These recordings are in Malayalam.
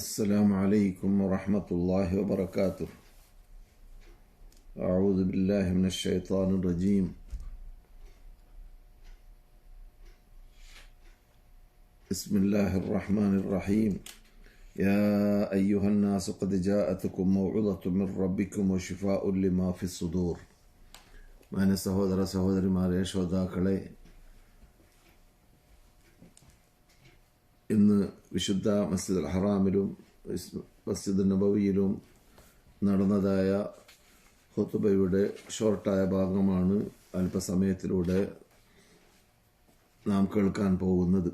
السلام عليكم ورحمة الله وبركاته. أعوذ بالله من الشيطان الرجيم. بسم الله الرحمن الرحيم. يا أيها الناس قد جاءتكم موعظة من ربكم وشفاء لما في الصدور. ما نسهو درسهو ما ريش وداكلي ഇന്ന് വിശുദ്ധ മസ്ജിദ് അൽ ഹറാമിലും മസ്ജിദ് നബവിയിലും നടന്നതായ ഹുത്തുബയുടെ ഷോർട്ടായ ഭാഗമാണ് അല്പസമയത്തിലൂടെ നാം കേൾക്കാൻ പോകുന്നത്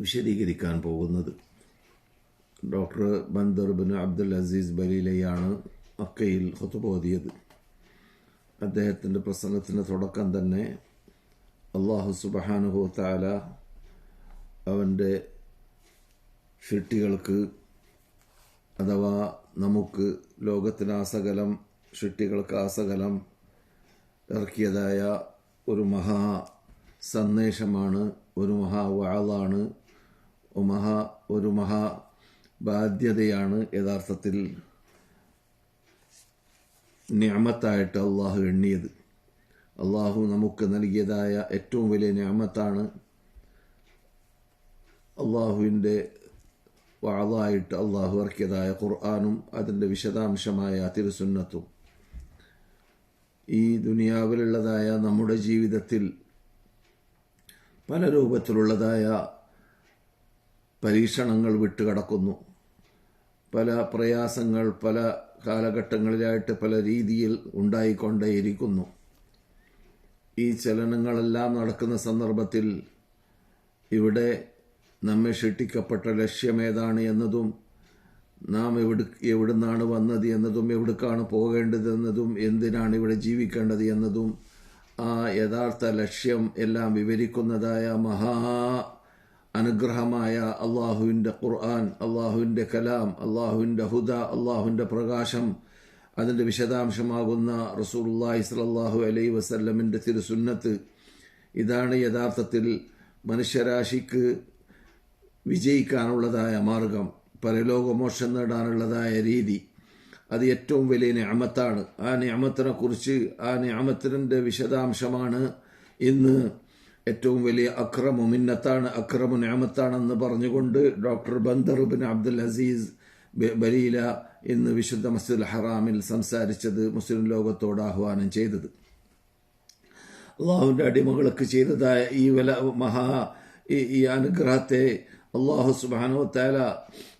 വിശദീകരിക്കാൻ പോകുന്നത്. Doctor Bandar bin Abdul Aziz ബലീലയാണ് മക്കയിൽ ഹുത്തുബ ഓതിയത്. അദ്ദേഹത്തിന്റെ പ്രസംഗത്തിന്റെ തുടക്കം തന്നെ അള്ളാഹു സുബഹാനുഹു താല അവന്റെ ഷിട്ടികൾക്ക് അഥവാ നമുക്ക് ലോകത്തിന് ആസകലം ഷിട്ടികൾക്ക് ആസകലം ഇറക്കിയതായ ഒരു മഹാ സന്ദേശമാണ് ഒരു മഹാ വാളാണ് മഹാ ഒരു മഹാ ബാധ്യതയാണ് യഥാർത്ഥത്തിൽ ഞാമത്തായിട്ട് അള്ളാഹു എണ്ണിയത്. അള്ളാഹു നമുക്ക് നൽകിയതായ ഏറ്റവും വലിയ ഞാമത്താണ് അള്ളാഹുവിന്റെ വാളായിട്ട് അള്ളാഹു ഇറക്കിയതായ ഖുർആാനും അതിന്റെ വിശദാംശമായ തിരുസുന്നത്തും. ഈ ദുനിയാവിലുള്ളതായ നമ്മുടെ ജീവിതത്തിൽ പല രൂപത്തിലുള്ളതായ പരീക്ഷണങ്ങൾ വിട്ടുകടക്കുന്നു. പല പ്രയാസങ്ങൾ പല കാലഘട്ടങ്ങളിലായിട്ട് പല രീതിയിൽ ഉണ്ടായിക്കൊണ്ടേയിരിക്കുന്നു. ഈ ചലനങ്ങളെല്ലാം നടക്കുന്ന സന്ദർഭത്തിൽ ഇവിടെ നമ്മെ ഷെട്ടിക്കപ്പെട്ട ലക്ഷ്യമേതാണ് എന്നതും നാം എവിടെ എവിടുന്നാണ് വന്നത് എന്നതും എവിടേക്കാണ് പോകേണ്ടതെന്നതും എന്തിനാണ് ഇവിടെ ജീവിക്കേണ്ടത് എന്നതും ആ യഥാർത്ഥ ലക്ഷ്യം എല്ലാം വിവരിക്കുന്നതായ മഹാ അനുഗ്രഹമായ അള്ളാഹുവിന്റെ ഖുർആൻ അള്ളാഹുവിന്റെ കലാം അള്ളാഹുവിന്റെ ഹുദ അള്ളാഹുവിന്റെ പ്രകാശം അതിന്റെ വിശദാംശമാകുന്ന റസൂലുല്ലാഹി സ്വല്ലല്ലാഹു അലൈ വസല്ലമിന്റെ തിരുസുന്നത്ത്. ഇതാണ് യഥാർത്ഥത്തിൽ മനുഷ്യരാശിക്ക് വിജയിക്കാനുള്ളതായ മാർഗം പരലോകമോക്ഷം നേടാനുള്ളതായ രീതി. അത് ഏറ്റവും വലിയ ഞാമത്താണ് ആ ഞാമത്തിനെ കുറിച്ച് ആ ഞാമത്തിന്റെ വിശദാംശമാണ് ഇന്ന് ഏറ്റവും വലിയ അക്രമു മിന്നത്താണ് അക്രമു ഞാമത്താണെന്ന് പറഞ്ഞുകൊണ്ട് doctor Bandar bin Abdul Aziz Baleela ഇന്ന് വിശുദ്ധ മസ്ജിദ് ഹറാമിൽ സംസാരിച്ചത് മുസ്ലിം ലോകത്തോട് ആഹ്വാനം ചെയ്തത്. അള്ളാഹുവിന്റെ അടിമകൾക്ക് ചെയ്തതായ ഈ വല മഹാ ഈ അനുഗ്രഹത്തെ അള്ളാഹു സുബാനോ താല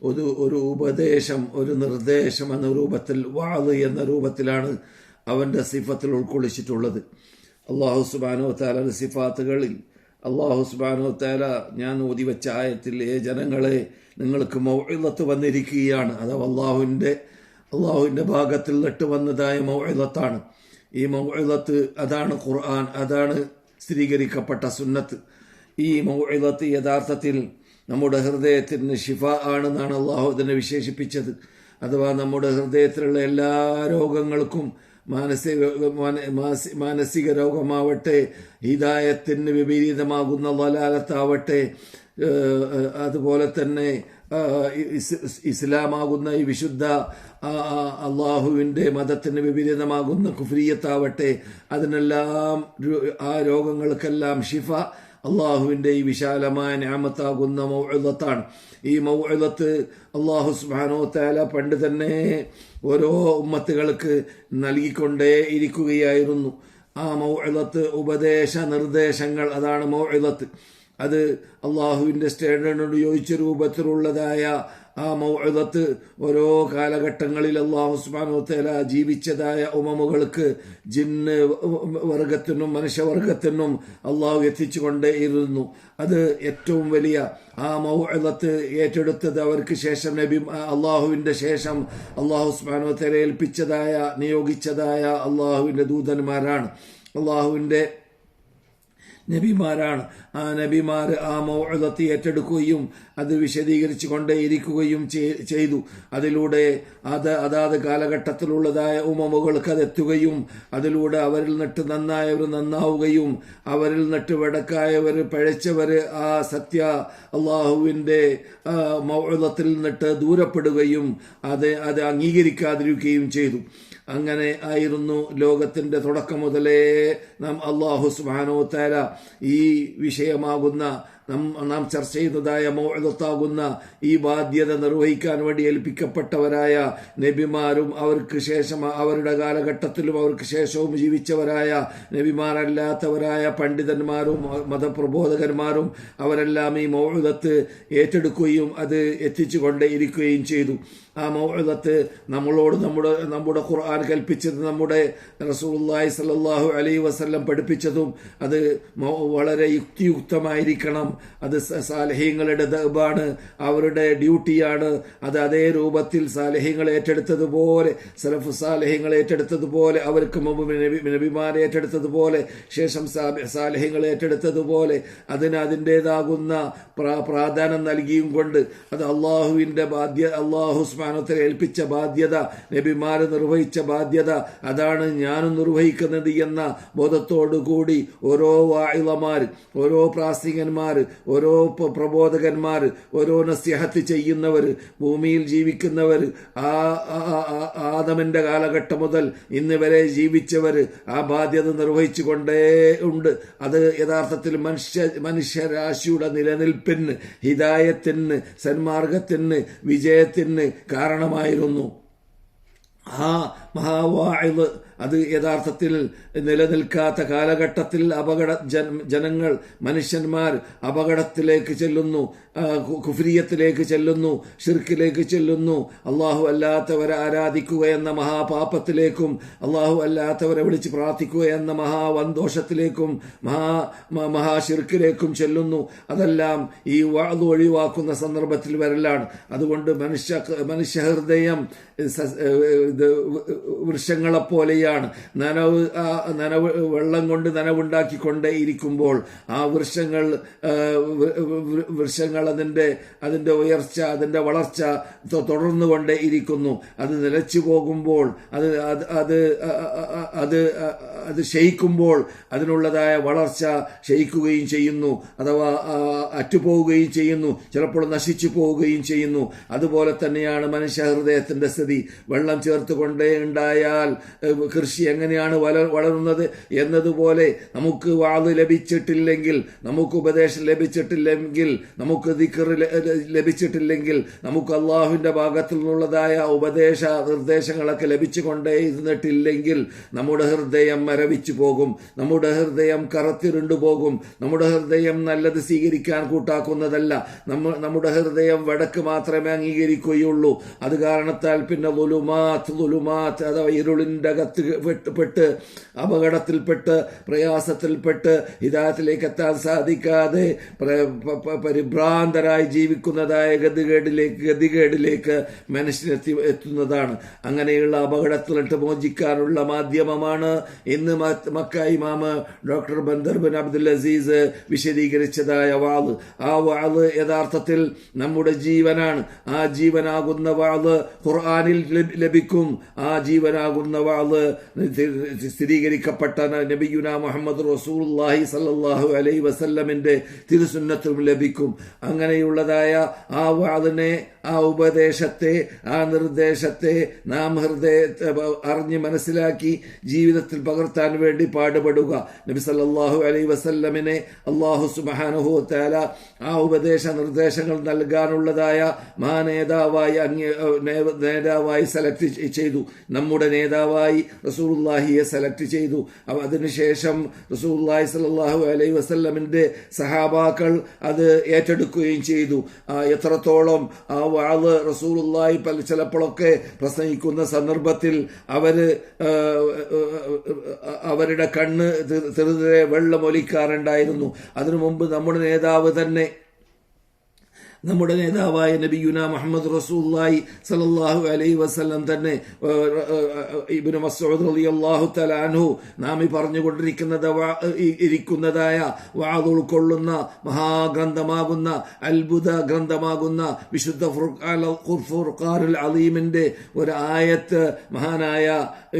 ഒരു ഒരു ഉപദേശം ഒരു നിർദ്ദേശം എന്ന രൂപത്തിൽ വാൾ എന്ന രൂപത്തിലാണ് അവന്റെ സിഫത്തിൽ ഉൾക്കൊള്ളിച്ചിട്ടുള്ളത്. അള്ളാഹു സുബാനോ താലയുടെ സിഫാത്തുകളിൽ അള്ളാഹു സുബാനോ താല ഞാൻ ഓതിവെച്ച ആയത്തിൽ ഏ ജനങ്ങളെ നിങ്ങൾക്ക് മൗഇലത്ത് വന്നിരിക്കുകയാണ്. അഥവാ അള്ളാഹുവിന്റെ അള്ളാഹുവിന്റെ ഭാഗത്തിൽ നിട്ട് വന്നതായ മൗഇലത്താണ് ഈ മൗഇലത്ത് അതാണ് ഖുർആൻ അതാണ് സ്ഥിരീകരിക്കപ്പെട്ട സുന്നത്ത്. ഈ മൗഇലത്ത് യഥാർത്ഥത്തിൽ നമ്മുടെ ഹൃദയത്തിന് ശിഫ ആണെന്നാണ് അള്ളാഹു തന്നെ വിശേഷിപ്പിച്ചത്. അഥവാ നമ്മുടെ ഹൃദയത്തിലുള്ള എല്ലാ രോഗങ്ങൾക്കും മാനസിക മാനസിക രോഗമാവട്ടെ ഹിതായത്തിന് വിപരീതമാകുന്ന വലാലത്താവട്ടെ അതുപോലെ തന്നെ ഇസ്ലാമാകുന്ന ഈ വിശുദ്ധ അള്ളാഹുവിന്റെ മതത്തിന് വിപരീതമാകുന്ന കുഫ്രീയത്താവട്ടെ അതിനെല്ലാം ആ രോഗങ്ങൾക്കെല്ലാം ഷിഫ അള്ളാഹുവിന്റെ ഈ വിശാലമായ ഞാമത്താകുന്ന മൗഴത്താണ് ഈ മൗഴത്ത് അള്ളാഹു സുബാനോ താല പണ്ട് തന്നെ ഓരോ ഉമ്മത്തുകൾക്ക് നൽകിക്കൊണ്ടേ ഇരിക്കുകയായിരുന്നു. ആ മൗഴത്ത് ഉപദേശ നിർദ്ദേശങ്ങൾ അതാണ് മൗഴത്ത് അത് അള്ളാഹുവിന്റെ സ്റ്റാൻഡേർഡിനോട് യോജിച്ച രൂപത്തിലുള്ളതായ ആ മൗഴത്ത് ഓരോ കാലഘട്ടങ്ങളിൽ അള്ളാഹു സുബാനോത്തേല ജീവിച്ചതായ ഉമമുകൾക്ക് ജിന്ന് വർഗത്തിനും മനുഷ്യവർഗത്തിനും അള്ളാഹു എത്തിച്ചുകൊണ്ടേയിരുന്നു. അത് ഏറ്റവും വലിയ ആ മൗഴത്ത് ഏറ്റെടുത്തത് അവർക്ക് ശേഷം നബി അള്ളാഹുവിന്റെ ശേഷം അള്ളാഹു സുബാനോത്തേല ഏൽപ്പിച്ചതായ നിയോഗിച്ചതായ അള്ളാഹുവിന്റെ ദൂതന്മാരാണ്. അള്ളാഹുവിന്റെ നബിമാരാണ്. ആ നബിമാർ ആ മൗഴത്തി ഏറ്റെടുക്കുകയും അത് വിശദീകരിച്ചു കൊണ്ടേയിരിക്കുകയും ചെയ്തു. അതിലൂടെ അത് അതാത് കാലഘട്ടത്തിലുള്ളതായ ഉമമുകൾക്ക് അത് എത്തുകയും അതിലൂടെ അവരിൽ നിട്ട് നന്നായവർ നന്നാവുകയും അവരിൽ നിട്ട് വടക്കായവർ പഴച്ചവർ ആ സത്യ അള്ളാഹുവിന്റെ മൗഴത്തിൽ നിട്ട് ദൂരപ്പെടുകയും അത് അത് അംഗീകരിക്കാതിരിക്കുകയും ചെയ്തു. അങ്ങനെ ആയിരുന്നു ലോകത്തിന്റെ തുടക്കം മുതലേ. നാം അള്ളാഹു സുബാനോ താര ഈ വിഷയമാകുന്ന നാം ചർച്ച ചെയ്യുന്നതായ മോഴത്താകുന്ന ഈ ബാധ്യത നിർവഹിക്കാൻ വേണ്ടി ഏൽപ്പിക്കപ്പെട്ടവരായ നബിമാരും അവർക്ക് ശേഷം അവരുടെ കാലഘട്ടത്തിലും അവർക്ക് ശേഷവും ജീവിച്ചവരായ നബിമാരല്ലാത്തവരായ പണ്ഡിതന്മാരും മതപ്രബോധകന്മാരും അവരെല്ലാം ഈ മൗഴത്ത് ഏറ്റെടുക്കുകയും അത് എത്തിച്ചു കൊണ്ടേയിരിക്കുകയും ചെയ്തു. ആ മൗഴത്ത് നമ്മളോട് നമ്മുടെ നമ്മുടെ ഖുർആൻ കൽപ്പിച്ചത് നമ്മുടെ റസൂല്ലായി സല്ലാഹു അലൈ വസ്ല്ലം പഠിപ്പിച്ചതും അത് വളരെ യുക്തിയുക്തമായിരിക്കണം അത് സാലഹ്യങ്ങളുടെ ദബാണ് അവരുടെ ഡ്യൂട്ടിയാണ്. അത് അതേ രൂപത്തിൽ സാലഹ്യങ്ങൾ ഏറ്റെടുത്തതുപോലെ സലഫ് സാലഹ്യങ്ങൾ ഏറ്റെടുത്തതുപോലെ അവർക്ക് മുമ്പ് നബിമാരെ ഏറ്റെടുത്തതുപോലെ ശേഷം സാലഹ്യങ്ങൾ ഏറ്റെടുത്തതുപോലെ അതിന് അതിന്റെതാകുന്ന പ്രാധാന്യം നൽകിയും കൊണ്ട് അത് അള്ളാഹുവിന്റെ ബാധ്യ അള്ളാഹു സ്മാനത്തിൽ ഏൽപ്പിച്ച ബാധ്യത നബിമാർ നിർവഹിച്ച ബാധ്യത അതാണ് ഞാനും നിർവഹിക്കുന്നത് എന്ന ബോധത്തോടു കൂടി ഓരോ വായിളമാർ ഓരോ പ്രാസംഗികന്മാർ ഓരോ പ്രബോധകന്മാർ ഓരോ നസ്യഹത്ത് ചെയ്യുന്നവർ ഭൂമിയിൽ ജീവിക്കുന്നവർ ആ ആദമിന്റെ കാലഘട്ടം മുതൽ ഇന്ന് വരെ ജീവിച്ചവർ ആ ബാധ്യത നിർവഹിച്ചു കൊണ്ടേ ഉണ്ട്. അത് യഥാർത്ഥത്തിൽ മനുഷ്യ മനുഷ്യരാശിയുടെ നിലനിൽപ്പിന് ഹിതായത്തിന് സന്മാർഗത്തിന് വിജയത്തിന് കാരണമായിരുന്നു. ആ മഹാവായത് അത് യഥാർത്ഥത്തിൽ നിലനിൽക്കാത്ത കാലഘട്ടത്തിൽ അപകട ജനങ്ങൾ മനുഷ്യന്മാർ അപകടത്തിലേക്ക് ചെല്ലുന്നു കുഫ്രിയത്തിലേക്ക് ചെല്ലുന്നു ഷിർക്കിലേക്ക് ചെല്ലുന്നു. അള്ളാഹു അല്ലാത്തവരെ ആരാധിക്കുക എന്ന മഹാപാപത്തിലേക്കും അള്ളാഹു അല്ലാത്തവരെ വിളിച്ച് പ്രാർത്ഥിക്കുക എന്ന മഹാവന്തോഷത്തിലേക്കും മഹാ മഹാഷിർക്കിലേക്കും ചെല്ലുന്നു. അതെല്ലാം ഈ വാത് ഒഴിവാക്കുന്ന സന്ദർഭത്തിൽ വരലാണ്. അതുകൊണ്ട് മനുഷ്യ മനുഷ്യഹൃദയം വൃക്ഷങ്ങളെപ്പോലെയാണ്. നനവ് നനവ് വെള്ളം കൊണ്ട് നനവുണ്ടാക്കിക്കൊണ്ടേ ഇരിക്കുമ്പോൾ ആ വൃക്ഷങ്ങൾ വൃക്ഷങ്ങൾ അതിന്റെ അതിന്റെ ഉയർച്ച അതിന്റെ വളർച്ച തുടർന്നു കൊണ്ടേ ഇരിക്കുന്നു. അത് നിലച്ചു പോകുമ്പോൾ അത് അത് അത് അത് ക്ഷയിക്കുമ്പോൾ അതിനുള്ളതായ വളർച്ച ക്ഷയിക്കുകയും ചെയ്യുന്നു അഥവാ അറ്റുപോവുകയും ചെയ്യുന്നു ചിലപ്പോൾ നശിച്ചു പോവുകയും ചെയ്യുന്നു. അതുപോലെ തന്നെയാണ് മനുഷ്യ ഹൃദയത്തിന്റെ സ്ഥിതി. വെള്ളം ചേർത്ത് കൊണ്ടേ ഉണ്ടായാൽ കൃഷി എങ്ങനെയാണ് വളരുന്നത് എന്നതുപോലെ നമുക്ക് വാത് ലഭിച്ചിട്ടില്ലെങ്കിൽ നമുക്ക് ഉപദേശം ലഭിച്ചിട്ടില്ലെങ്കിൽ നമുക്ക് ദിക്കർ ലഭിച്ചിട്ടില്ലെങ്കിൽ നമുക്ക് അള്ളാഹുവിന്റെ ഭാഗത്തു നിന്നുള്ളതായ ഉപദേശ നിർദ്ദേശങ്ങളൊക്കെ ലഭിച്ചുകൊണ്ടേ ഇരുന്നിട്ടില്ലെങ്കിൽ നമ്മുടെ ഹൃദയം മരവിച്ചു പോകും. നമ്മുടെ ഹൃദയം കറത്തിരുണ്ടു പോകും. നമ്മുടെ ഹൃദയം നല്ലത് സ്വീകരിക്കാൻ കൂട്ടാക്കുന്നതല്ല. നമ്മ നമ്മുടെ ഹൃദയം വടക്ക് മാത്രമേ അംഗീകരിക്കുകയുള്ളൂ. അത് കാരണത്താൽ പിന്നെ ലുലുമാത്ത് ലുലുമാത്ത് അഥവാ ഇരുളിന്റെ അകത്ത് പെട്ട് അപകടത്തിൽപ്പെട്ട് പ്രയാസത്തിൽപ്പെട്ട് ഹിതായത്തിലേക്ക് എത്താൻ സാധിക്കാതെ പരിഭ്രാന്തരായി ജീവിക്കുന്നതായ ഗതികേടിലേക്ക് ഗതികേടിലേക്ക് മനുഷ്യനെത്തി എത്തുന്നതാണ്. അങ്ങനെയുള്ള അപകടത്തിലിട്ട് മോചിക്കാനുള്ള മാധ്യമമാണ് ഇന്ന് മക്ക ഇമാമ് doctor Bandar bin Abdul Aziz വിശദീകരിച്ചതായ വാൾ. ആ വാൾ യഥാർത്ഥത്തിൽ നമ്മുടെ ജീവനാണ്. ആ ജീവനാകുന്ന വാൾ ഖുർആാനിൽ ലഭിക്കും. ആ ജീവനാകുന്ന വാൾ സ്ഥിരീകരിക്കപ്പെട്ട നബിയുന മുഹമ്മദ് റസൂൽ സല്ലാഹു അലൈ വസല്ലമിന്റെ തിരുസുന്നത്തും ലഭിക്കും. അങ്ങനെയുള്ളതായ ആ വാളിനെ ആ ഉപദേശത്തെ ആ നിർദ്ദേശത്തെ നാം ഹൃദയത്തെ അറിഞ്ഞ് മനസ്സിലാക്കി ജീവിതത്തിൽ പകർത്താൻ വേണ്ടി പാടുപെടുക. നബി സല്ലാഹു അലൈ വസല്ലമിനെ അള്ളാഹു സുബാനുഹു താല ആ ഉപദേശ നിർദ്ദേശങ്ങൾ നൽകാനുള്ളതായ മഹാ നേതാവായി നേതാവായി സെലക്ട് ചെയ്തു. നമ്മുടെ നേതാവായി റസൂലുല്ലാഹിയെ സെലക്ട് ചെയ്തു. അതിനുശേഷം റസൂല്ലാഹി സല്ലാഹു അലൈ വസല്ലമിന്റെ സഹാബാക്കൾ അത് ഏറ്റെടുക്കുകയും ചെയ്തു. എത്രത്തോളം ആ വാൾ റസൂലുല്ലാഹി പല ചിലപ്പോഴൊക്കെ പ്രസംഗിക്കുന്ന സന്ദർഭത്തിൽ അവർ അവരുടെ കണ്ണ് തെറുതെ വെള്ളമൊലിക്കാറുണ്ടായിരുന്നു അതിനു മുമ്പ് നമ്മുടെ നേതാവ് തന്നെ നമ്മുടെ നേതാവായ നബിയുന മുഹമ്മദ് റസൂല്ലായി സലല്ലാഹു അലൈ വസ്ലം തന്നെ ഇബിന് മസൂദ് റളിയല്ലാഹു അള്ളാഹു തലാൻഹു നാം ഈ പറഞ്ഞുകൊണ്ടിരിക്കുന്നത് ഇരിക്കുന്നതായ വാത് ഉൾക്കൊള്ളുന്ന മഹാഗ്രന്ഥമാകുന്ന അത്ഭുത ഗ്രന്ഥമാകുന്ന വിശുദ്ധ ഫുർഖാറുൽ അലീമിന്റെ ഒരു ആയത്ത് മഹാനായ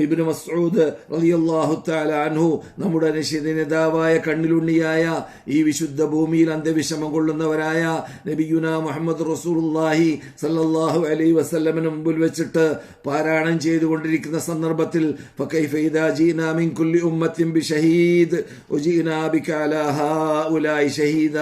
ഇബിന് മസൂദ് അലി അള്ളാഹു തലാൻഹു നമ്മുടെ നിഷേധ നേതാവായ കണ്ണിലുണ്ണിയായ ഈ വിശുദ്ധ ഭൂമിയിൽ അന്ത്യവിഷമം കൊള്ളുന്നവരായ നബിയുന മുഹമ്മദ് റസൂലുല്ലാഹി സല്ലാഹു അലൈ വസ്ലമിന് മുമ്പിൽ വെച്ചിട്ട് പാരായണം ചെയ്തുകൊണ്ടിരിക്കുന്ന സന്ദർഭത്തിൽ ഷഹീദ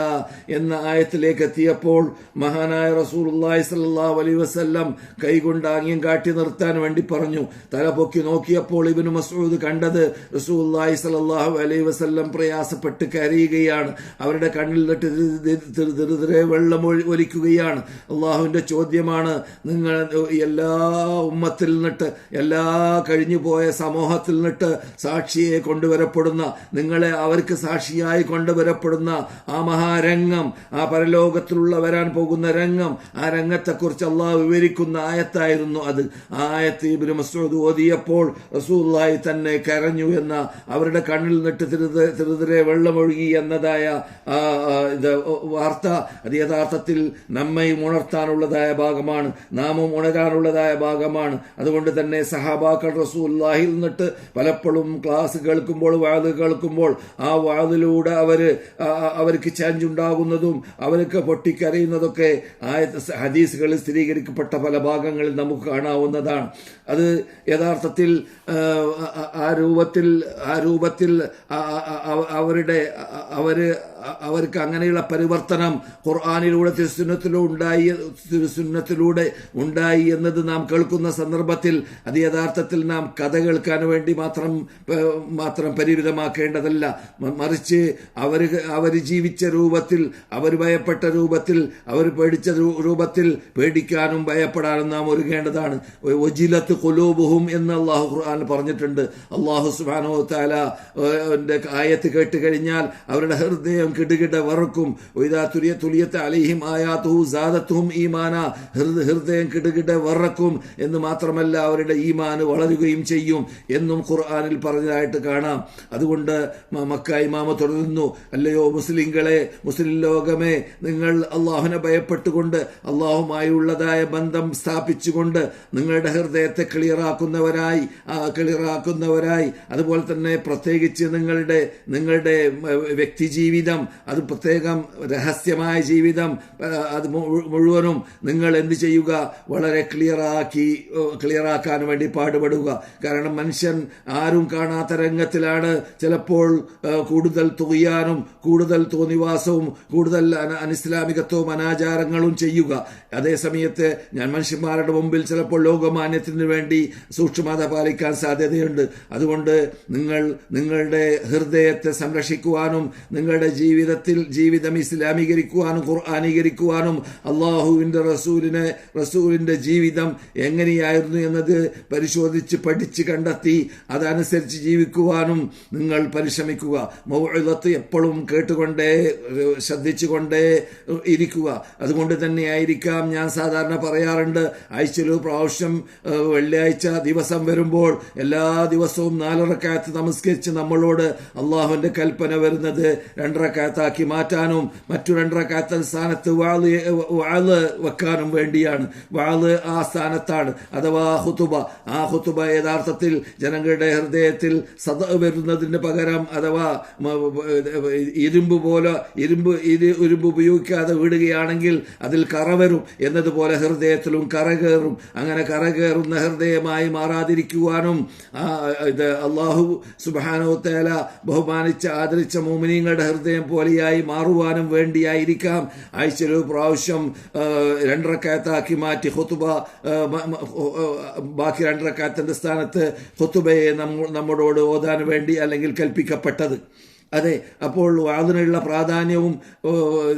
എന്ന ആയത്തിലേക്ക് എത്തിയപ്പോൾ മഹാനായ റസൂലുല്ലാഹി സല്ലാഹു അലൈ വസ്ലം കൈകൊണ്ട് ആംഗ്യം കാട്ടി നിർത്താൻ വേണ്ടി പറഞ്ഞു തല പൊക്കി നോക്കിയപ്പോൾ ഇബിന് മസൂദ് കണ്ടത് റസൂല്ലാഹി സലാഹു അലൈ വസ്ല്ലം പ്രയാസപ്പെട്ട് കരയുകയാണ് അവരുടെ കണ്ണിൽ നിട്ട് വെള്ളം ഒഴി- അള്ളാഹുവിന്റെ ചോദ്യമാണ് നിങ്ങൾ എല്ലാ ഉമ്മത്തിൽ നിന്നിട്ട് എല്ലാ കഴിഞ്ഞു പോയ സമൂഹത്തിൽ നിന്നിട്ട് സാക്ഷിയെ കൊണ്ടുവരപ്പെടുന്ന നിങ്ങളെ അവർക്ക് സാക്ഷിയായി കൊണ്ടുവരപ്പെടുന്ന ആ മഹാരംഗം ആ പരലോകത്തിലുള്ള വരാൻ പോകുന്ന രംഗം ആ രംഗത്തെക്കുറിച്ച് അള്ളാഹ് വിവരിക്കുന്ന ആയത്തായിരുന്നു അത്. ആ ആയത്ത് ഇബിന് മസൂദ് ഓതിയപ്പോൾ റസൂലുള്ളാഹി തന്നെ കരഞ്ഞു എന്ന അവരുടെ കണ്ണിൽ നിന്നിട്ട് തിരുതിരെ വെള്ളമൊഴുകി എന്നതായ വാർത്ത അത് യഥാർത്ഥത്തിൽ നമ്മയും ഉണർത്താനുള്ളതായ ഭാഗമാണ്. നാമും ഉണരാനുള്ളതായ ഭാഗമാണ്. അതുകൊണ്ട് തന്നെ സഹാബാക്കൾ റസൂല്ലാഹിൽ നിന്നിട്ട് പലപ്പോഴും ക്ലാസ് കേൾക്കുമ്പോൾ വാത് കേൾക്കുമ്പോൾ ആ വാതിലൂടെ ആ, അവർക്ക് ചാഞ്ചുണ്ടാകുന്നതും അവർക്ക് പൊട്ടിക്കരയുന്നതൊക്കെ ആ ഹദീസുകളിൽ സ്ഥിരീകരിക്കപ്പെട്ട പല ഭാഗങ്ങളിൽ നമുക്ക് കാണാവുന്നതാണ്. അത് യഥാർത്ഥത്തിൽ ആ, രൂപത്തിൽ ആ രൂപത്തിൽ അവരുടെ അവർ അവർക്ക് അങ്ങനെയുള്ള പരിവർത്തനം ഖുർആാനിലൂടെ തിരുസുന്നത്തിലൂടെ ഉണ്ടായി തിരുസുന്നത്തിലൂടെ ഉണ്ടായി എന്നത് നാം കേൾക്കുന്ന സന്ദർഭത്തിൽ അത് യഥാർത്ഥത്തിൽ നാം കഥ കേൾക്കാൻ വേണ്ടി മാത്രം മാത്രം പരിമിതമാക്കേണ്ടതല്ല. മറിച്ച് അവർ അവർ ജീവിച്ച രൂപത്തിൽ അവർ ഭയപ്പെട്ട രൂപത്തിൽ അവർ പേടിച്ച രൂപത്തിൽ പേടിക്കാനും ഭയപ്പെടാനും നാം ഒരുങ്ങേണ്ടതാണ്. ഒജിലത്ത് കൊലൂബുഹും എന്ന് അള്ളാഹു ഖുർആൻ പറഞ്ഞിട്ടുണ്ട്. അള്ളാഹു സുബാനോ താല ആയത്ത് കേട്ട് കഴിഞ്ഞാൽ അവരുടെ ഹൃദയം കിടുകിട വറക്കും. ഒയ്താ തുലിയ തുലിയത്തെ അലിഹിം ആയാത്തുഹു സാദത്തുഹും ഈമാന. ഹൃദ- ഹൃദയം കിടുകിട വറക്കും എന്ന് മാത്രമല്ല അവരുടെ ഈമാന് വളരുകയും ചെയ്യും എന്നും ഖുർആാനിൽ പറഞ്ഞതായിട്ട് കാണാം. അതുകൊണ്ട് മക്കായി മക്ക ഇമാമ തുടരുന്നു. അല്ലയോ മുസ്ലിങ്ങളെ മുസ്ലിം ലോകമേ നിങ്ങൾ അള്ളാഹുനെ ഭയപ്പെട്ടുകൊണ്ട് അള്ളാഹുമായുള്ളതായ ബന്ധം സ്ഥാപിച്ചുകൊണ്ട് നിങ്ങളുടെ ഹൃദയത്തെ ക്ലിയറാക്കുന്നവരായി ക്ലിയറാക്കുന്നവരായി. അതുപോലെ തന്നെ പ്രത്യേകിച്ച് നിങ്ങളുടെ നിങ്ങളുടെ വ്യക്തി ജീവിതം അത് പ്രത്യേകം രഹസ്യമായ ജീവിതം അത് മുഴുവനും നിങ്ങൾ എന്ത് ചെയ്യുക? വളരെ ക്ലിയറാക്കി ക്ലിയറാക്കാൻ വേണ്ടി പാടുപെടുക. കാരണം മനുഷ്യൻ ആരും കാണാത്ത രംഗത്തിലാണ് ചിലപ്പോൾ കൂടുതൽ തുകയാനും കൂടുതൽ തോന്നിവാസവും കൂടുതൽ അന- അനിസ്ലാമികത്വവും അനാചാരങ്ങളും ചെയ്യുക. അതേ സമയത്ത് ഞാൻ മനുഷ്യന്മാരുടെ മുമ്പിൽ ചിലപ്പോൾ ലോകമാന്യത്തിന് വേണ്ടി സൂക്ഷ്മത പാലിക്കാൻ സാധ്യതയുണ്ട്. അതുകൊണ്ട് നിങ്ങൾ നിങ്ങളുടെ ഹൃദയത്തെ സംരക്ഷിക്കുവാനും നിങ്ങളുടെ ജീവിതത്തിൽ ജീവിതം ഇസ്ലാമീകരിക്കുവാനും ഖുർആാനീകരിക്കുവാനും അള്ളാഹുവിന്റെ റസൂലിനെ റസൂലിന്റെ ജീവിതം എങ്ങനെയായിരുന്നു എന്നത് പരിശോധിച്ച് പഠിച്ച് കണ്ടെത്തി അതനുസരിച്ച് ജീവിക്കുവാനും നിങ്ങൾ പരിശ്രമിക്കുക. മൗഴത്ത് എപ്പോഴും കേട്ടുകൊണ്ടേ ശ്രദ്ധിച്ചുകൊണ്ടേ ഇരിക്കുക. അതുകൊണ്ട് തന്നെ ആയിരിക്കാം ഞാൻ സാധാരണ പറയാറുണ്ട് ആഴ്ചയിൽ പ്രാവശ്യം വെള്ളിയാഴ്ച ദിവസം വരുമ്പോൾ എല്ലാ ദിവസവും നാലറക്കാലത്ത് നമസ്കരിച്ച് നമ്മളോട് അള്ളാഹുവിന്റെ കൽപ്പന വരുന്നത് രണ്ടറക്കാത്താക്കി മാറ്റാനും മറ്റു രണ്ടറക്കാത്ത സ്ഥാനത്ത് വാൾ വാൾ വെക്കാനും വേണ്ടിയാണ്. വാൾ ആ സ്ഥാനത്താണ്. അഥവാ ഹുതുബ. ആ ഹുതുബ യഥാർത്ഥത്തിൽ ജനങ്ങളുടെ ഹൃദയത്തിൽ സദ വരുന്നതിന് പകരം അഥവാ ഇരുമ്പ് പോലെ ഇരുമ്പ് ഇരു ഇരുമ്പ് ഉപയോഗിക്കാതെ വിടുകയാണെങ്കിൽ അതിൽ കറ വരും. എന്നതുപോലെ ഹൃദയത്തിലും കറ കയറും. അങ്ങനെ കറ കയറുന്ന ഹൃദയമായി മാറാതിരിക്കുവാനും ഇത് അള്ളാഹു സുബാനോ തേല ബഹുമാനിച്ച ആദരിച്ച മോമിനിയങ്ങളുടെ ഹൃദയം പോലെയായി മാറുവാനും വേണ്ടിയായിരിക്കാം. ആഴ്ചയിൽ ഒരു പ്രാവശ്യം രണ്ടരക്കാത്താക്കി മാറ്റി ഹുത്തുബ ബാക്കി രണ്ടരക്കാത്തിന്റെ സ്ഥാനത്ത് ഹൊത്തുബയെ നമ്മ- നമ്മുടെ ഓതാൻ വേണ്ടി അല്ലെങ്കിൽ കൽപ്പിക്കപ്പെട്ടത്. അതെ അപ്പോൾ അതിനുള്ള പ്രാധാന്യവും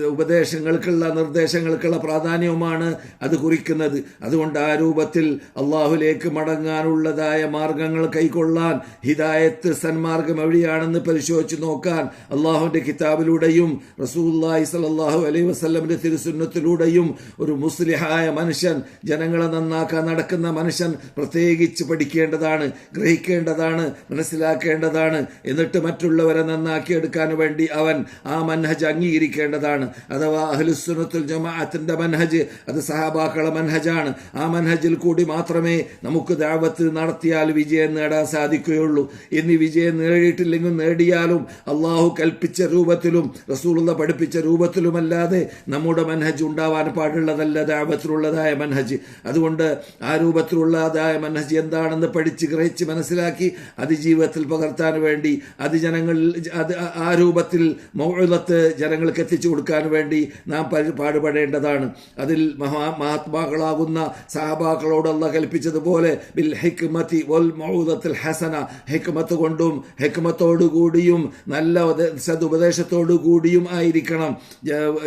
ഉപദേശങ്ങൾക്കുള്ള നിർദ്ദേശങ്ങൾക്കുള്ള പ്രാധാന്യവുമാണ് അത് കുറിക്കുന്നത്. അതുകൊണ്ട് ആ രൂപത്തിൽ അള്ളാഹുലേക്ക് മടങ്ങാനുള്ളതായ മാർഗങ്ങൾ കൈക്കൊള്ളാൻ ഹിദായത്ത് സന്മാർഗം എവിടെയാണെന്ന് പരിശോധിച്ച് നോക്കാൻ അള്ളാഹുവിന്റെ കിതാബിലൂടെയും റസൂല്ലായി സലാഹു അലൈഹി വസ്ലമിന്റെ തിരുസുന്നത്തിലൂടെയും ഒരു മുസ്ലിഹായ മനുഷ്യൻ ജനങ്ങളെ നന്നാക്കാൻ നടക്കുന്ന മനുഷ്യൻ പ്രത്യേകിച്ച് പഠിക്കേണ്ടതാണ് ഗ്രഹിക്കേണ്ടതാണ് മനസ്സിലാക്കേണ്ടതാണ്. എന്നിട്ട് മറ്റുള്ളവരെ നന്നാക്കിയെടുക്കാൻ വേണ്ടി അവൻ ആ മൻഹജ് അംഗീകരിക്കേണ്ടതാണ്. അഥവാ അഹ്ലുസുനത്തുൽ ജമാഅത്തിന്റെ മൻഹജ് അത് സഹാബാക്കളെ മൻഹജാണ്. ആ മൻഹജിൽ കൂടി മാത്രമേ നമുക്ക് ദാവത്ത് നടത്തിയാൽ വിജയം നേടാൻ സാധിക്കുകയുള്ളൂ. ഇനി വിജയം നേടിയിട്ടില്ലെങ്കിൽ നേടിയാലും അള്ളാഹു കൽപ്പിച്ച രൂപത്തിലും റസൂലുള്ള പഠിപ്പിച്ച രൂപത്തിലുമല്ലാതെ നമ്മുടെ മൻഹജ് ഉണ്ടാവാൻ പാടുള്ളതല്ല ദാവത്തിലുള്ളതായ മൻഹജ്. അതുകൊണ്ട് ആ രൂപത്തിലുള്ളതായ മൻഹജ് എന്താണെന്ന് പഠിച്ച് ഗ്രഹിച്ച് മനസ്സിലാക്കി അത് ജീവിതത്തിൽ പകർത്താൻ വേണ്ടി അത് ജനങ്ങളിൽ അത് ആ രൂപത്തിൽ മൗഴത്ത് ജനങ്ങൾക്ക് എത്തിച്ചു കൊടുക്കാൻ വേണ്ടി നാം പാടുപെടേണ്ടതാണ്. അതിൽ മഹാ മഹാത്മാക്കളാകുന്ന സഹബാക്കളോടുള്ള കൽപ്പിച്ചതുപോലെ ബിൽ ഹിക്മതി വൽ മൗദത്തിൽ ഹസന ഹിക്മത്ത് കൊണ്ടും ഹിക്മത്തോടുകൂടിയും നല്ല ഉപദേ- സതുപദേശത്തോടു കൂടിയും ആയിരിക്കണം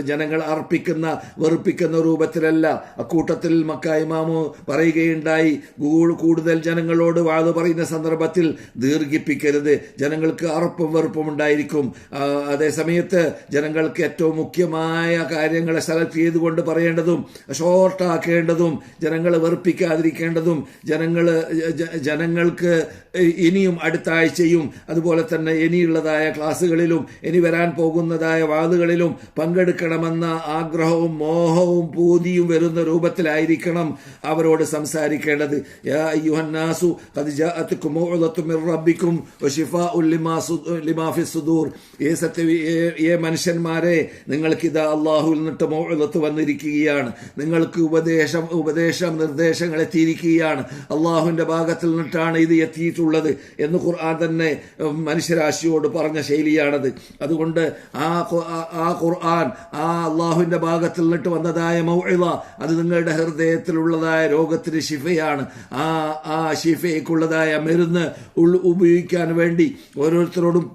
ജനങ്ങൾ അർപ്പിക്കുന്ന വെറുപ്പിക്കുന്ന രൂപത്തിലല്ല. അക്കൂട്ടത്തിൽ മക്ക ഇമാമു പറയുകയുണ്ടായി കൂടുതൽ ജനങ്ങളോട് വാത് പറയുന്ന സന്ദർഭത്തിൽ ദീർഘിപ്പിക്കരുത്. ജനങ്ങൾക്ക് അറപ്പും വെറുപ്പും ഉണ്ടായിരിക്കും അതേസമയത്ത് അതേ സമയത്ത് ജനങ്ങൾക്ക് ഏറ്റവും മുഖ്യമായ കാര്യങ്ങളെ സെലക്ട് ചെയ്തുകൊണ്ട് പറയേണ്ടതും ഷോർട്ടാക്കേണ്ടതും ജനങ്ങളെ വെറുപ്പിക്കാതിരിക്കേണ്ടതും ജനങ്ങൾ ജനങ്ങൾക്ക് ഇനിയും അടുത്ത ആഴ്ചയും അതുപോലെ തന്നെ ഇനിയുള്ളതായ ക്ലാസ്സുകളിലും ഇനി വരാൻ പോകുന്നതായ വാദുകളിലും പങ്കെടുക്കണമെന്ന ആഗ്രഹവും മോഹവും പൂതിയും വരുന്ന രൂപത്തിലായിരിക്കണം അവരോട് സംസാരിക്കേണ്ടത്. സുദൂർ ഏ സത്യ ഏ- മനുഷ്യന്മാരെ നിങ്ങൾക്ക് ഇതാ അള്ളാഹുവിൽ നിന്നിട്ട് മൗഇദത്ത് വന്നിരിക്കുകയാണ്. നിങ്ങൾക്ക് ഉപദേശം ഉപദേശം നിർദ്ദേശങ്ങൾ എത്തിയിരിക്കുകയാണ്. അള്ളാഹുവിന്റെ ഭാഗത്തിൽ നിന്നിട്ടാണ് ഇത് എത്തിയിട്ടുള്ളത് എന്ന് ഖുർആൻ തന്നെ മനുഷ്യരാശിയോട് പറഞ്ഞ ശൈലിയാണത്. അതുകൊണ്ട് ആ ആ- ഖുർആൻ ആ അള്ളാഹുവിന്റെ ഭാഗത്തിൽ നിന്നിട്ട് വന്നതായ മൗഇള അത് നിങ്ങളുടെ ഹൃദയത്തിലുള്ളതായ രോഗത്തിന് ശിഫയാണ്. ആ ആ ശിഫയ്ക്കുള്ളതായ മരുന്ന് ഉപയോഗിക്കാൻ വേണ്ടി ഓരോരുത്തരോടും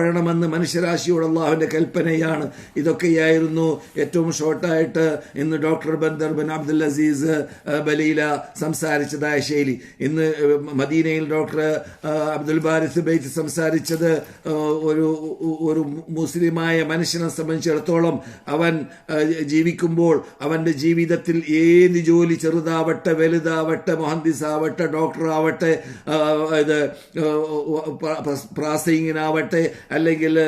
പാടുപെടണമെന്ന് മനുഷ്യരാശിയോട് അള്ളാഹുവിന്റെ കൽപ്പനയാണ്. ഇതൊക്കെയായിരുന്നു ഏറ്റവും ഷോർട്ടായിട്ട് ഇന്ന് doctor Bandar bin Abdul Aziz Baleela സംസാരിച്ചതായ ശൈലി. ഇന്ന് മദീനയിൽ ഡോക്ടർ അബ്ദുൽ ബാരിസ് ബൈത്ത് സംസാരിച്ചത് ഒരു ഒരു മുസ്ലിമായ മനുഷ്യനെ സംബന്ധിച്ചിടത്തോളം അവൻ ജീവിക്കുമ്പോൾ അവന്റെ ജീവിതത്തിൽ ഏത് ജോലി ചെറുതാവട്ടെ വലുതാവട്ടെ ഡോക്ടറാവട്ടെ ആവട്ടെ ഇത് പ്രാസിങ്ങിനാവട്ടെ അല്ലെങ്കിൽ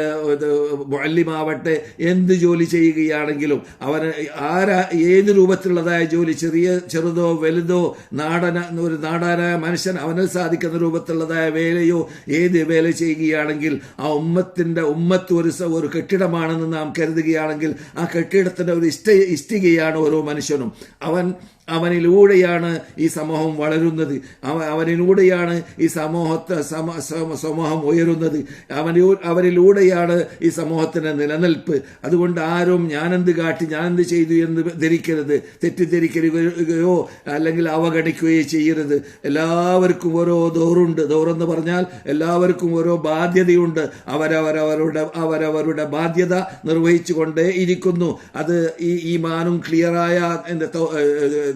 മുഅല്ലിമാവട്ടെ എന്ത് ജോലി ചെയ്യുകയാണെങ്കിലും അവന് ആരാ ഏത് രൂപത്തിലുള്ളതായ ജോലി ചെറിയ ചെറുതോ വലുതോ നാടന ഒരു നാടാനായ മനുഷ്യൻ അവന് സാധിക്കുന്ന രൂപത്തിലുള്ളതായ വേലയോ ഏത് വേല ചെയ്യുകയാണെങ്കിൽ ആ ഉമ്മത്തിന്റെ ഉമ്മത്ത് ഒരു ഒരു കെട്ടിടമാണെന്ന് നാം കരുതുകയാണെങ്കിൽ ആ കെട്ടിടത്തിന്റെ ഒരു ഇഷ്ട ഇഷ്ടികയാണ് ഓരോ മനുഷ്യനും. അവൻ അവനിലൂടെയാണ് ഈ സമൂഹം വളരുന്നത്. അവ- അവനിലൂടെയാണ് ഈ സമൂഹത്തെ സമ- സമ- സമൂഹം ഉയരുന്നത്. അവനു അവനിലൂടെയാണ് ഈ സമൂഹത്തിന്റെ നിലനിൽപ്പ്. അതുകൊണ്ട് ആരും ഞാനെന്ത് കാട്ടി ഞാനെന്ത് ചെയ്തു എന്ന് ധരിക്കരുത്. തെറ്റിദ്ധരിക്കുകയോ അല്ലെങ്കിൽ അവഗണിക്കുകയോ ചെയ്യരുത്. എല്ലാവർക്കും ഓരോ ദോറുണ്ട്. ദോറെന്ന് പറഞ്ഞാൽ എല്ലാവർക്കും ഓരോ ബാധ്യതയുണ്ട്. അവരവരവരുടെ അവരവരുടെ ബാധ്യത നിർവഹിച്ചു കൊണ്ടേ ഇരിക്കുന്നു. അത് ഈ ഈ മാനും ക്ലിയറായ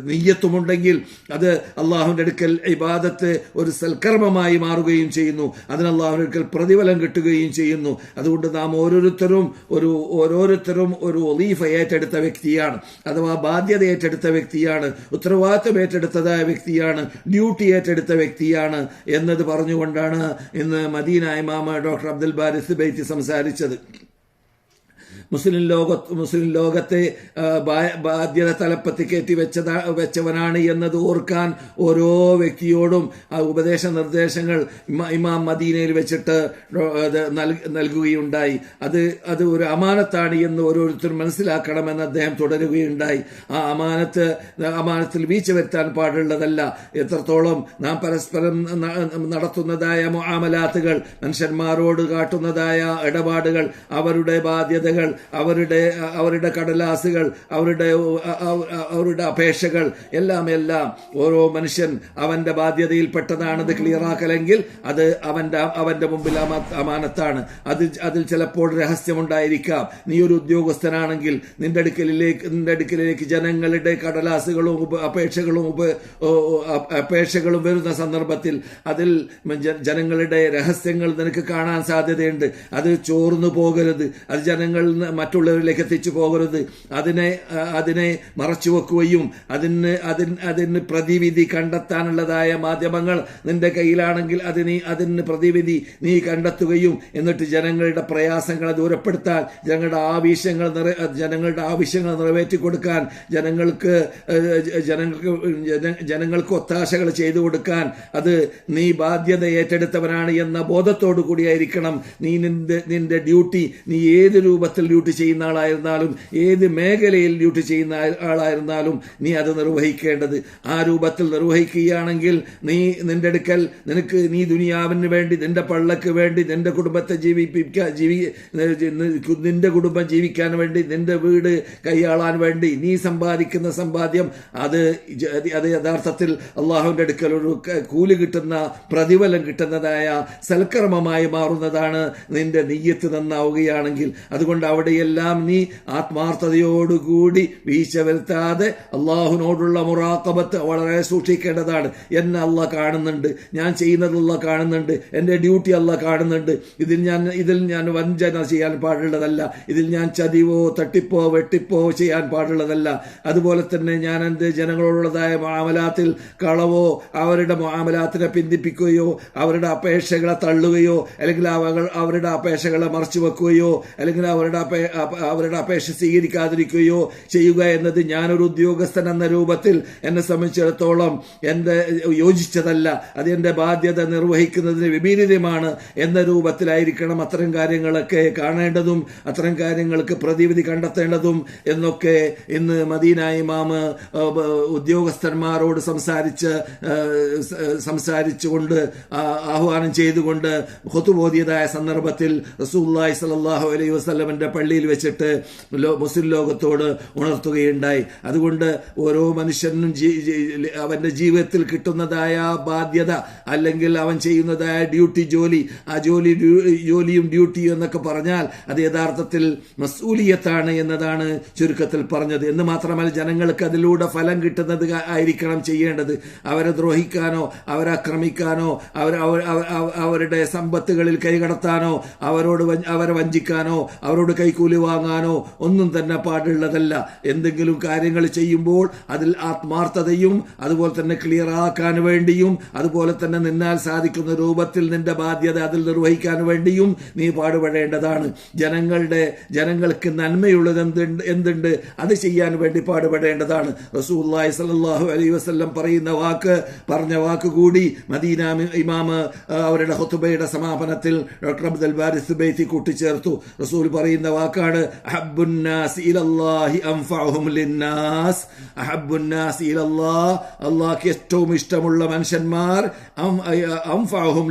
നെയ്യത്തുമുണ്ടെങ്കിൽ അത് അള്ളാഹുവിന്റെ അടുക്കൽ ഇബാദത്ത് ഒരു സൽക്കർമ്മമായി മാറുകയും ചെയ്യുന്നു. അതിന് അള്ളാഹുവിന്റെ അടുക്കൽ പ്രതിഫലം കിട്ടുകയും ചെയ്യുന്നു. അതുകൊണ്ട് നാം ഓരോരുത്തരും ഒരു ഓരോരുത്തരും ഒരു ഒലീഫ ഏറ്റെടുത്ത വ്യക്തിയാണ്. അഥവാ ബാധ്യത ഏറ്റെടുത്ത വ്യക്തിയാണ്. ഉത്തരവാദിത്വം ഏറ്റെടുത്തതായ വ്യക്തിയാണ്. ഡ്യൂട്ടി ഏറ്റെടുത്ത വ്യക്തിയാണ് എന്നത് പറഞ്ഞുകൊണ്ടാണ് ഇന്ന് മദീന ഇമാമ ഡോക്ടർ അബ്ദുൽ ബാരിസ് ബൈത്തി സംസാരിച്ചത്. മുസ്ലിം ലോക മുസ്ലിം ലോകത്തെ ബാധ്യത തലപ്പത്തി കയറ്റി വെച്ചതാ വെച്ചവനാണ് എന്നത് ഓർക്കാൻ ഓരോ വ്യക്തിയോടും ആ ഉപദേശ നിർദ്ദേശങ്ങൾ ഇമാം മദീനയിൽ വെച്ചിട്ട് നൽകുകയുണ്ടായി. അത് അത് ഒരു അമാനത്താണ് എന്ന് ഓരോരുത്തരും മനസ്സിലാക്കണമെന്ന് അദ്ദേഹം തുടരുകയുണ്ടായി. ആ അമാനത്ത് അമാനത്തിൽ വീഴ്ച വരുത്താൻ പാടുള്ളതല്ല. എത്രത്തോളം നാം പരസ്പരം നടത്തുന്നതായ മുആമലാത്തുകൾ മനുഷ്യന്മാരോട് കാട്ടുന്നതായ ഇടപാടുകൾ അവരുടെ ബാധ്യതകൾ അവരുടെ അവരുടെ കടലാസുകൾ അവരുടെ അവരുടെ അപേക്ഷകൾ എല്ലാം എല്ലാം. ഓരോ മനുഷ്യൻ അവന്റെ ബാധ്യതയിൽപ്പെട്ടതാണ് അത് ക്ലിയറാക്കലെങ്കിൽ അത് അവന്റെ അവന്റെ മുമ്പിൽ അമാനത്താണ്. അത് അതിൽ ചിലപ്പോൾ രഹസ്യമുണ്ടായിരിക്കാം. നീ ഒരു ഉദ്യോഗസ്ഥനാണെങ്കിൽ നിന്റെ അടുക്കലിലേക്ക് നിന്റെ അടുക്കലിലേക്ക് ജനങ്ങളുടെ കടലാസുകളും അപേക്ഷകളും അപേക്ഷകളും വരുന്ന സന്ദർഭത്തിൽ അതിൽ ജനങ്ങളുടെ രഹസ്യങ്ങൾ നിനക്ക് കാണാൻ സാധ്യതയുണ്ട്. അത് ചോർന്നു പോകരുത്. അത് ജനങ്ങൾ മറ്റുള്ളവരിലേക്ക് എത്തിച്ചു പോകരുത്. അതിനെ അതിനെ മറച്ചു വെക്കുകയും അതിന് അതിന് അതിന് പ്രതിവിധി കണ്ടെത്താനുള്ളതായ മാധ്യമങ്ങൾ നിന്റെ കയ്യിലാണെങ്കിൽ അതിന് അതിന് പ്രതിവിധി നീ കണ്ടെത്തുകയും എന്നിട്ട് ജനങ്ങളുടെ പ്രയാസങ്ങളെ ദൂരപ്പെടുത്താൻ ജനങ്ങളുടെ ആവശ്യങ്ങൾ നിറ ജനങ്ങളുടെ ആവശ്യങ്ങൾ നിറവേറ്റി കൊടുക്കാൻ ജനങ്ങൾക്ക് ജനങ്ങൾക്ക് ജനങ്ങൾക്ക് ഒത്താശകൾ ചെയ്തു കൊടുക്കാൻ അത് നീ ബാധ്യത ഏറ്റെടുത്തവനാണ് എന്ന ബോധത്തോടു കൂടിയായിരിക്കണം നീ നിന്റെ നിന്റെ ഡ്യൂട്ടി നീ ഏത് രൂപത്തിൽ ഡ്യൂട്ടി ചെയ്യുന്ന ആളായിരുന്നാലും ഏത് മേഖലയിൽ ഡ്യൂട്ടി ചെയ്യുന്ന ആളായിരുന്നാലും നീ അത് നിർവഹിക്കേണ്ടത്. ആ രൂപത്തിൽ നിർവഹിക്കുകയാണെങ്കിൽ നീ നിന്റെ അടുക്കൽ നിനക്ക് നീ ദുനിയാവിന് വേണ്ടി നിന്റെ പള്ളക്ക് വേണ്ടി നിന്റെ കുടുംബത്തെ ജീവിപ്പിക്കാൻ ജീവി നിന്റെ കുടുംബം ജീവിക്കാൻ വേണ്ടി നിന്റെ വീട് കൈയാളാൻ വേണ്ടി നീ സമ്പാദിക്കുന്ന സമ്പാദ്യം അത് അത് യഥാർത്ഥത്തിൽ അള്ളാഹുവിന്റെ അടുക്കൽ ഒരു കൂലി കിട്ടുന്ന പ്രതിഫലം കിട്ടുന്നതായ സൽക്കർമ്മമായി മാറുന്നതാണ് നിന്റെ നെയ്യത്ത് നന്നാവുകയാണെങ്കിൽ. അതുകൊണ്ട് അവിടെയെല്ലാം നീ ആത്മാർത്ഥതയോടുകൂടി വീഴ്ച വരുത്താതെ അള്ളാഹുനോടുള്ള മുറാക്കബത്ത് വളരെ സൂക്ഷിക്കേണ്ടതാണ്. എന്നെ അല്ല കാണുന്നുണ്ട്. ഞാൻ ചെയ്യുന്നതുള്ള കാണുന്നുണ്ട്. എന്റെ ഡ്യൂട്ടി അല്ല കാണുന്നുണ്ട്. ഇതിൽ ഞാൻ ഇതിൽ ഞാൻ വഞ്ചന ചെയ്യാൻ പാടുള്ളതല്ല. ഇതിൽ ഞാൻ ചതിവോ തട്ടിപ്പോ വെട്ടിപ്പോ ചെയ്യാൻ പാടുള്ളതല്ല. അതുപോലെ തന്നെ ഞാൻ എന്റെ ജനങ്ങളോടുള്ളതായ മാമലാത്തിൽ കളവോ അവരുടെ മാമലാത്തിനെ പിന്തിപ്പിക്കുകയോ അവരുടെ അപേക്ഷകളെ തള്ളുകയോ അല്ലെങ്കിൽ അവർ അവരുടെ അപേക്ഷകളെ മറച്ചു വെക്കുകയോ അല്ലെങ്കിൽ അവരുടെ അവരുടെ അപേക്ഷ സ്വീകരിക്കാതിരിക്കുകയോ ചെയ്യുക എന്നത് ഞാനൊരു ഉദ്യോഗസ്ഥൻ എന്ന രൂപത്തിൽ എന്നെ സംബന്ധിച്ചിടത്തോളം എന്റെ യോജിച്ചതല്ല. അത് എന്റെ ബാധ്യത നിർവഹിക്കുന്നതിന് വിപരീതമാണ് എന്ന രൂപത്തിലായിരിക്കണം അത്തരം കാര്യങ്ങളൊക്കെ കാണേണ്ടതും അത്തരം കാര്യങ്ങൾക്ക് പ്രതിവിധി കണ്ടെത്തേണ്ടതും എന്നൊക്കെ ഇന്ന് മദീന ഇമാമ് ഉദ്യോഗസ്ഥന്മാരോട് സംസാരിച്ച് സംസാരിച്ചുകൊണ്ട് ആഹ്വാനം ചെയ്തുകൊണ്ട് ഹൊത്തുബോധിയതായ സന്ദർഭത്തിൽ റസൂല്ലായി സലാഹു അലൈഹി വസ്ലമിന്റെ പള്ളിയിൽ വെച്ചിട്ട് മുസ്ലിം ലോകത്തോട് ഉണർത്തുകയുണ്ടായി. അതുകൊണ്ട് ഓരോ മനുഷ്യനും അവന്റെ ജീവിതത്തിൽ കിട്ടുന്നതായ ബാധ്യത അല്ലെങ്കിൽ അവൻ ചെയ്യുന്നതായ ഡ്യൂട്ടി ജോലി ആ ജോലി ജോലിയും ഡ്യൂട്ടിയും എന്നൊക്കെ പറഞ്ഞാൽ അത് യഥാർത്ഥത്തിൽ മസൂലിയത്താണ് എന്നതാണ് ചുരുക്കത്തിൽ പറഞ്ഞത്. എന്ന് മാത്രമല്ല ജനങ്ങൾക്ക് അതിലൂടെ ഫലം കിട്ടുന്നത് ആയിരിക്കണം ചെയ്യേണ്ടത്. അവരെ ദ്രോഹിക്കാനോ അവരെ ആക്രമിക്കാനോ അവർ അവരുടെ സമ്പത്തുകളിൽ കൈകടത്താനോ അവരോട് അവരെ വഞ്ചിക്കാനോ അവരോട് കൈക്കൂലി വാങ്ങാനോ ഒന്നും തന്നെ പാടുള്ളതല്ല. എന്തെങ്കിലും കാര്യങ്ങൾ ചെയ്യുമ്പോൾ അതിൽ ആത്മാർത്ഥതയും അതുപോലെ തന്നെ ക്ലിയർ ആക്കാൻ വേണ്ടിയും അതുപോലെ തന്നെ നിന്നാൽ സാധിക്കുന്ന രൂപത്തിൽ നിന്റെ ബാധ്യത അതിൽ നിർവഹിക്കാൻ വേണ്ടിയും നീ പാടുപെടേണ്ടതാണ്. ജനങ്ങളുടെ ജനങ്ങൾക്ക് നന്മയുള്ളത് എന്തുണ്ട് എന്തുണ്ട്? അത് ചെയ്യാൻ വേണ്ടി പാടുപെടേണ്ടതാണ്. റസൂല്ലായി സല്ലല്ലാഹു അലൈ വസല്ലം പറയുന്ന വാക്ക് പറഞ്ഞ വാക്ക് കൂടി മദീന ഇമാമ് അവരുടെ ഹൊത്തുബയുടെ സമാപനത്തിൽ ഡോക്ടർ അബ്ദുൽ ബാരിസ് ബൈത്തി കൂട്ടിച്ചേർത്തു. റസൂൽ പറയുന്ന വാക്കാണ് ഏറ്റവും ഇഷ്ടമുള്ള മനുഷ്യന്മാർ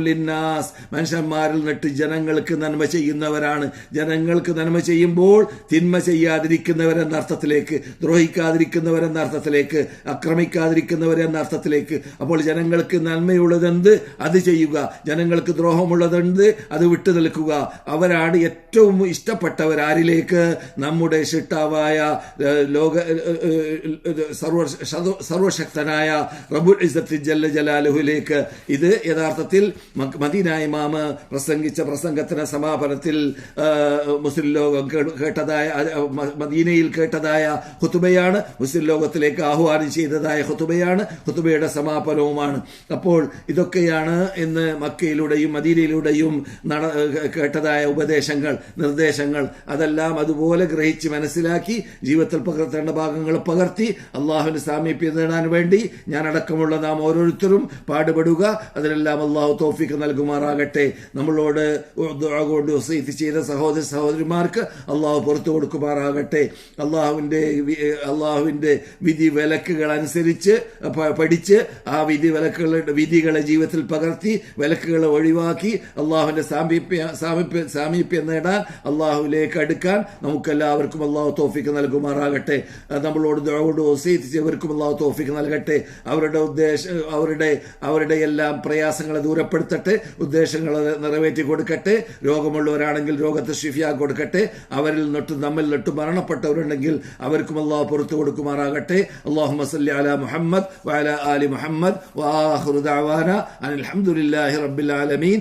ലിന്നാസ്. മനുഷ്യന്മാരിൽ നിന്നിട്ട് ജനങ്ങൾക്ക് നന്മ ചെയ്യുന്നവരാണ്. ജനങ്ങൾക്ക് നന്മ ചെയ്യുമ്പോൾ തിന്മ ചെയ്യാതിരിക്കുന്നവരെന്ന അർത്ഥത്തിലേക്ക് ദ്രോഹിക്കാതിരിക്കുന്നവരെന്ന അർത്ഥത്തിലേക്ക് ആക്രമിക്കാതിരിക്കുന്നവരെന്ന അർത്ഥത്തിലേക്ക്. അപ്പോൾ ജനങ്ങൾക്ക് നന്മയുള്ളതെന്ത്? അത് ചെയ്യുക. ജനങ്ങൾക്ക് ദ്രോഹമുള്ളതെന്ത്? അത് വിട്ടു നിൽക്കുക അവരാണ് ഏറ്റവും ഇഷ്ടപ്പെട്ടവർ. ആരിലേക്ക് നമ്മുടെ ഷിട്ടാവായ ലോക സർവ സർവ- സർവശക്തനായ റബുൽ ഇസത്ത് ജല്ല ജലാലുഹുലേക്ക് ഇത് യഥാർത്ഥത്തിൽ മദീന ഇമാമ് പ്രസംഗിച്ച പ്രസംഗത്തിന് സമാപനത്തിൽ മുസ്ലിം ലോകം കേട്ടതായ മദീനയിൽ കേട്ടതായ ഹുത്തുബയാണ് മുസ്ലിം ലോകത്തിലേക്ക് ആഹ്വാനം ചെയ്തതായ ഹുത്തുബയാണ് ഹുത്തുബയുടെ സമാപനവുമാണ്. അപ്പോൾ ഇതൊക്കെയാണ് ഇന്ന് മക്കയിലൂടെയും മദീനയിലൂടെയും കേട്ടതായ ഉപദേശങ്ങൾ നിർദ്ദേശങ്ങൾ. അതെല്ലാം അതുപോലെ ഗ്രഹിച്ച് മനസ്സിലാക്കി ജീവിതത്തിൽ പകർത്തേണ്ട ഭാഗങ്ങൾ പകർത്തി അള്ളാഹുവിന്റെ സാമീപ്യം നേടാൻ വേണ്ടി ഞാൻ അടക്കമുള്ള നാം ഓരോരുത്തരും പാടുപെടുക. അതിനെല്ലാം അള്ളാഹു തോഫിക്ക് നൽകുമാറാകട്ടെ. നമ്മളോട് കൊണ്ട് വസീത്ത് ചെയ്ത സഹോദര സഹോദരിമാർക്ക് അള്ളാഹു പുറത്തു കൊടുക്കുമാറാകട്ടെ. അള്ളാഹുവിന്റെ അള്ളാഹുവിന്റെ വിധി വിലക്കുകൾ അനുസരിച്ച് പഠിച്ച് ആ വിധി വിലക്കുകളുടെ വിധികളെ ജീവിതത്തിൽ പകർത്തി വിലക്കുകളെ ഒഴിവാക്കി അള്ളാഹുവിന്റെ സാമീപ്യ സാമീപ്യ സാമീപ്യം നേടാൻ അള്ളാഹുലേക്ക് റബ്ബിലേക്ക് അടുക്കാൻ നമുക്കെല്ലാവർക്കും അള്ളാഹു തോഫിക്ക് നൽകുമാറാകട്ടെ. നമ്മളോട് ദ്രോട് വസീത്ത് ചെയ്തവർക്കും അള്ളാഹു തോഫിക്ക് നൽകട്ടെ. അവരുടെ ഉദ്ദേശ അവരുടെ അവരുടെ എല്ലാം പ്രയാസങ്ങളെ ദൂരപ്പെടുത്തട്ടെ. ഉദ്ദേശങ്ങൾ നിറവേറ്റി കൊടുക്കട്ടെ. രോഗമുള്ളവരാണെങ്കിൽ രോഗത്തെ ഷിഫിയാ കൊടുക്കട്ടെ. അവരിൽ നിന്നിട്ട് നമ്മിൽ നിന്നിട്ട് മരണപ്പെട്ടവരുണ്ടെങ്കിൽ അവർക്കും അള്ളാഹു പുറത്തു കൊടുക്കുമാറാകട്ടെ. അള്ളാഹു മസല്ലി അല മുഹമ്മദ് വഅല ആലി മുഹമ്മദ്. ദഅവാന അനിൽ ഹംദുലില്ലാഹി റബ്ബിൽ ആലമീൻ.